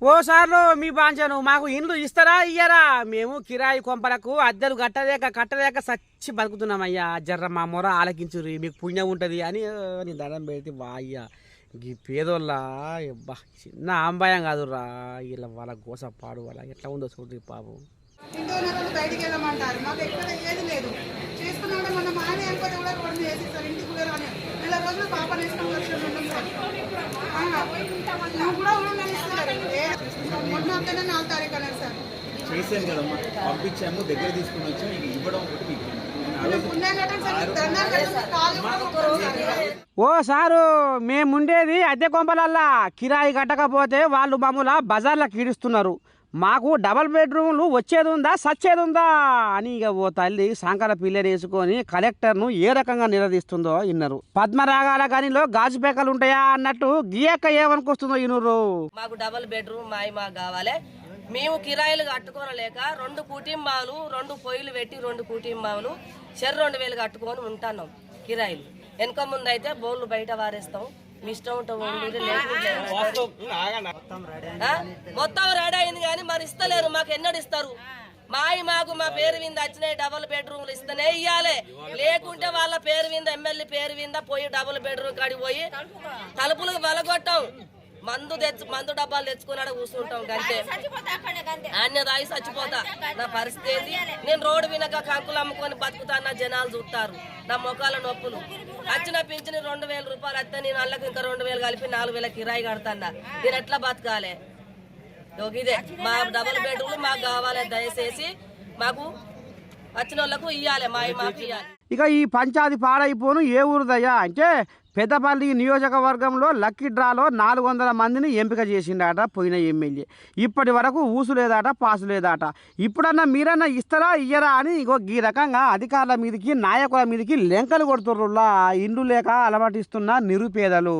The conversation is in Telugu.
ఓ సార్లు మీ బాంచను మాకు ఇండ్లు ఇస్తారా ఇయ్యరా? మేము కిరాయి కొంపలకు అద్దెలు కట్టలేక కట్టలేక సచ్చి బతుకుతున్నామయ్యా. జర్ర మా మొర ఆలకించుర్రి మీకు పుణ్యం ఉంటుంది అని నీ దండం పెడితే వాయ్యా ఈ పేదోళ్ళ చిన్న ఆంబాయం కాదురా ఇలా వాళ్ళ గోస పాడు వాళ్ళ ఎట్లా ఉందో చూడండి పాపం బయటికి వెళ్ళమంటారు. మాకు ఏది లేదు. మన మానే అనుకోతే కూడా రోడ్డు వేసేస్తారు ఇంటికి కూడా నెల రోజులు పాప వేసుకొని వచ్చి కూడా ఉండాలి నాలుగు తారీఖు అన్నారు సార్. చేసాను కదమ్మా. పంపించాము దగ్గర తీసుకుని వచ్చాము ఇది ఇవ్వడం ఒకటి మీకు. ఓ సారు మేముండేది అద్దె కొంపలల్లా. కిరాయి కట్టకపోతే వాళ్ళు మమ్మల్ని బజార్లో కీడిస్తున్నారు మాకు డబల్ బెడ్రూమ్లు వచ్చేది ఉందా సచ్చేది ఉందా అని ఇక ఓ తల్లి సాంకాల పిల్లని వేసుకొని కలెక్టర్ను ఏ రకంగా నిలదీస్తుందో ఇన్నారు. పద్మరాగాల గనిలో గాజు పేకలు ఉంటాయా అన్నట్టు గీయక్క ఏమనుకొస్తుందో ఇనురు మాకు డబల్ బెడ్రూమ్ మాయి మాకు కావాలి. మేము కిరాయిలు కట్టుకోనలేక రెండు కుటుంబాలు రెండు పొయ్యిలు పెట్టి రెండు కుటుంబాలు చెరు రెండు వేలు కట్టుకొని ఉంటున్నాం కిరాయిలు. వెనక ముందు అయితే బోళ్ళు బయట వారేస్తాం. మీ ఇష్టం ఉంటే? మొత్తం రెడీ అయింది. కానీ మరి ఇస్తలేరు మాకు ఎన్నడు ఇస్తారు? మాయి మాకు మా పేరు వింద వచ్చినాయి డబుల్ బెడ్రూమ్లు ఇస్తేనే ఇయ్యాలి. లేకుంటే వాళ్ళ పేరు వింద ఎమ్మెల్యే పేరు వింద పోయి డబుల్ బెడ్రూమ్ కాడికి పోయి తలుపులకు బలగొట్టాం మందు తెచ్చు మందు డబ్బాలు తెచ్చుకున్నాడు కూర్చుంటాం అంతే అన్య దాగి చచ్చిపోతా. నా పరిస్థితి ఏంది? నేను రోడ్డు వినక కంకులు అమ్ముకొని బతుకుతాను నా జనాలు చూస్తారు. నా మొఖాల నొప్పులు. వచ్చిన పింఛని రెండు వేల రూపాయలు వస్తే నేను అల్లకి ఇంకా రెండు వేలు కలిపి నాలుగు వేల కిరాయి కడతాను నేను ఎట్లా బతకాలి? ఇదే. మా డబుల్ బెడ్రూమ్ మాకు కావాలి దయచేసి. మాకు వచ్చిన వాళ్ళకు ఇవ్వాలి మా మాకు ఇవ్వాలి ఇక ఈ పంచాయతీ పాడైపోను. ఏ ఊరుదయ్యా అంటే పెద్దపల్లి నియోజకవర్గంలో లక్కీ డ్రాలో నాలుగు వందల మందిని ఎంపిక చేసిండట పోయిన ఎమ్మెల్యే. ఇప్పటి వరకు ఊసు లేదాట పాసు లేదాట. ఇప్పుడన్నా మీరన్నా ఇస్తారా ఇయ్యరా అని ఇగో ఈ రకంగా అధికారుల మీదకి నాయకుల మీదకి లెంకలు కొడుతుర్రులా ఇండ్లు లేక అలవాటిస్తున్న నిరుపేదలు.